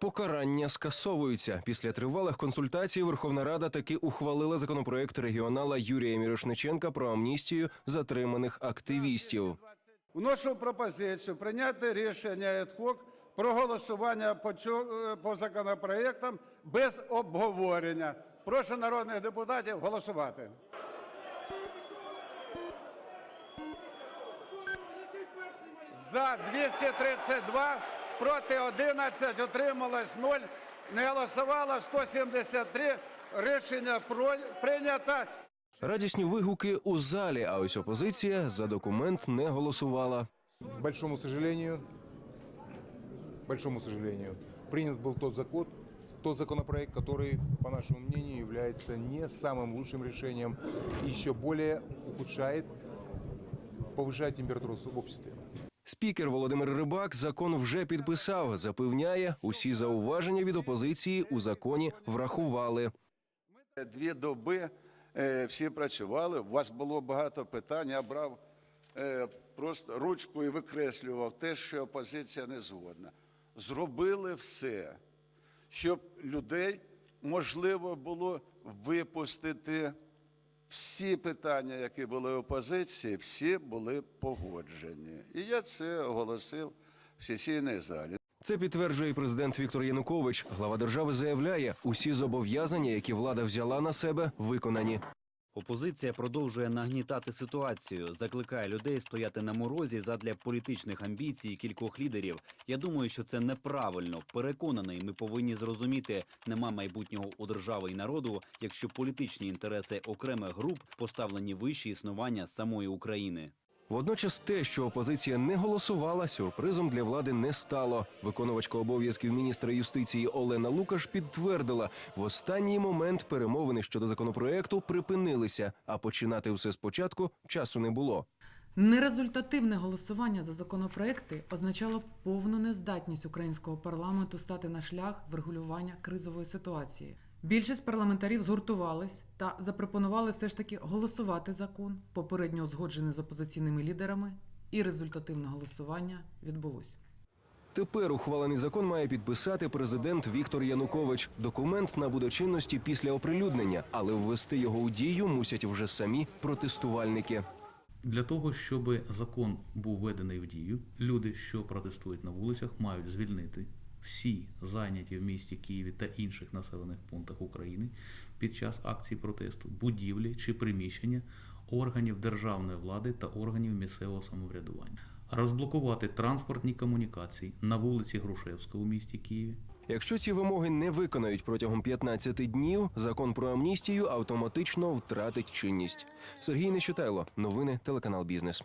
Покарання скасовуються. Після тривалих консультацій Верховна Рада таки ухвалила законопроект регіонала Юрія Мірошниченка про амністію затриманих активістів. Вношу пропозицію прийняти рішення ad-hoc про голосування по, е, по законопроектам без обговорення. Прошу народних депутатів голосувати. За 232, проти 11, утрималось 0, не голосувало 173. Рішення про- прийнято. Радісні вигуки у залі, а ось опозиція за документ не голосувала. К большому сожалению, большому сожалению, принят был тот закон, тот законопроект, который, по нашему мнению, является не самым лучшим решением и еще более ухудшает, повышает температуру в обществе. Спікер Володимир Рибак закон вже підписав. Запевняє, усі зауваження від опозиції у законі врахували. Дві доби е, всі працювали. У вас було багато питань. Я брав е, просто ручку і викреслював те, що опозиція не згодна. Зробили все, щоб людей можливо було випустити. Всі питання, які були опозиції, всі були погоджені. І я це оголосив в сесійній залі. Це підтверджує і президент Віктор Янукович. Глава держави заявляє, усі зобов'язання, які влада взяла на себе, виконані. Опозиція продовжує нагнітати ситуацію, закликає людей стояти на морозі задля політичних амбіцій кількох лідерів. Я думаю, що це неправильно. Переконаний, ми повинні зрозуміти, нема майбутнього у держави і народу, якщо політичні інтереси окремих груп поставлені вище існування самої України. Водночас те, що опозиція не голосувала, сюрпризом для влади не стало. Виконувачка обов'язків міністра юстиції Олена Лукаш підтвердила, в останній момент перемовини щодо законопроекту припинилися, а починати все спочатку часу не було. Нерезультативне голосування за законопроекти означало повну нездатність українського парламенту стати на шлях врегулювання кризової ситуації. Більшість парламентарів згуртувались та запропонували все ж таки голосувати закон, попередньо узгоджений з опозиційними лідерами, і результативне голосування відбулося. Тепер ухвалений закон має підписати президент Віктор Янукович. Документ набуде чинності після оприлюднення, але ввести його у дію мусять вже самі протестувальники. Для того, щоб закон був введений в дію, люди, що протестують на вулицях, мають звільнити всі зайняті в місті Києві та інших населених пунктах України під час акцій протесту будівлі чи приміщення органів державної влади та органів місцевого самоврядування, розблокувати транспортні комунікації на вулиці Грушевського у місті Києві, Якщо ці вимоги не виконають протягом 15 днів, закон про амністію автоматично втратить чинність. Сергій Нещитайло, новини телеканал Бізнес.